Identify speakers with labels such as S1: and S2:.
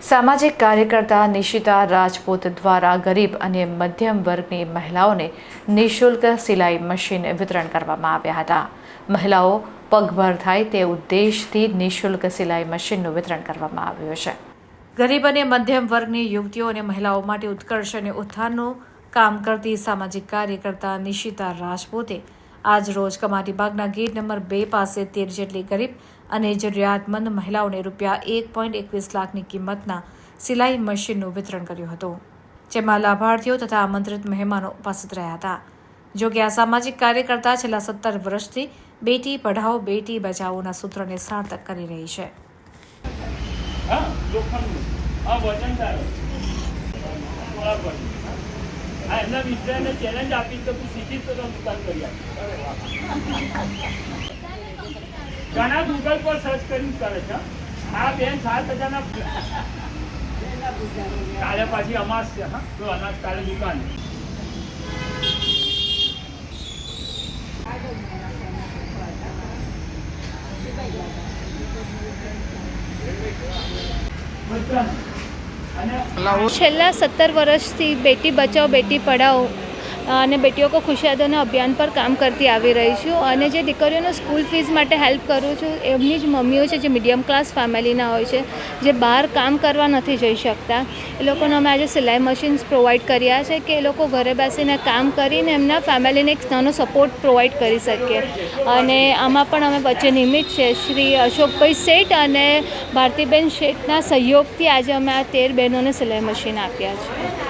S1: સામાજિક કાર્યકર્તા નિશિતા રાજપૂત દ્વારા ગરીબ અને મધ્યમ વર્ગની મહિલાઓને નિઃશુલ્ક સિલાઈ મશીન વિતરણ કરવામાં આવ્યા હતા. મહિલાઓ પગભર થાય તે ઉદ્દેશથી નિઃશુલ્ક સિલાઈ મશીનનું વિતરણ કરવામાં આવ્યું છે. ગરીબ અને મધ્યમ વર્ગની યુવતીઓ અને મહિલાઓ માટે ઉત્કર્ષ અને ઉત્થાનનું કામ કરતી સામાજિક કાર્યકર્તા નિશિતા રાજપૂતે આજ રોજ કમાટી બાગના ગેટ નંબર બે પાસે તેર જેટલી ગરીબ અને જરૂરિયાતમંદ મહિલાઓને રૂપિયા એક પોઈન્ટ એકવીસ લાખની કિંમતના સિલાઈ મશીનનું વિતરણ કર્યું હતું, જેમાં લાભાર્થીઓ તથા આમંત્રિત મહેમાનો ઉપસ્થિત રહ્યા હતા. જો કે આ સામાજિક કાર્યકર્તા છેલ્લા સત્તર વર્ષથી બેટી પઢાઓ, બેટી બચાવોના સૂત્રને સાર્થક કરી રહી છે.
S2: હા લોખંડ આ વજનદાર બરાબર હા એમના મિત્રને ચેલેન્જ આપી તો તું સીધી તો દુકાન કરી આપી. ઘણા ગૂગલ પર સર્ચ કરીને કરે છે આ બેન સાત હજારના કાલે પાછી અમાસ છે, હા. તો અનાજ કાલે દુકાન. અને
S3: છેલ્લા સત્તર વર્ષથી બેટી બચાવો બેટી પઢાઓ અને બેટીઓ કો ખુશિયાદોના અભિયાન પર કામ કરતી આવી રહી છું અને જે દીકરીઓનો સ્કૂલ ફીસ માટે હેલ્પ કરું છું, એમની જ મમ્મીઓ છે, જે મીડિયમ ક્લાસ ફેમિલીના હોય છે, જે બહાર કામ કરવા નથી જઈ શકતા. એ લોકોને અમે આજે સિલાઈ મશીન્સ પ્રોવાઈડ કર્યા છે કે એ લોકો ઘરે બેસીને કામ કરીને એમના ફેમિલીને એક નાનો સપોર્ટ પ્રોવાઈડ કરી શકીએ અને આમાં પણ અમે વચ્ચે નિમિત્ત છે, શ્રી અશોકભાઈ શેઠ અને ભારતીબેન શેઠના સહયોગથી આજે અમે આ તેર બહેનોને સિલાઈ મશીન આપ્યા છે.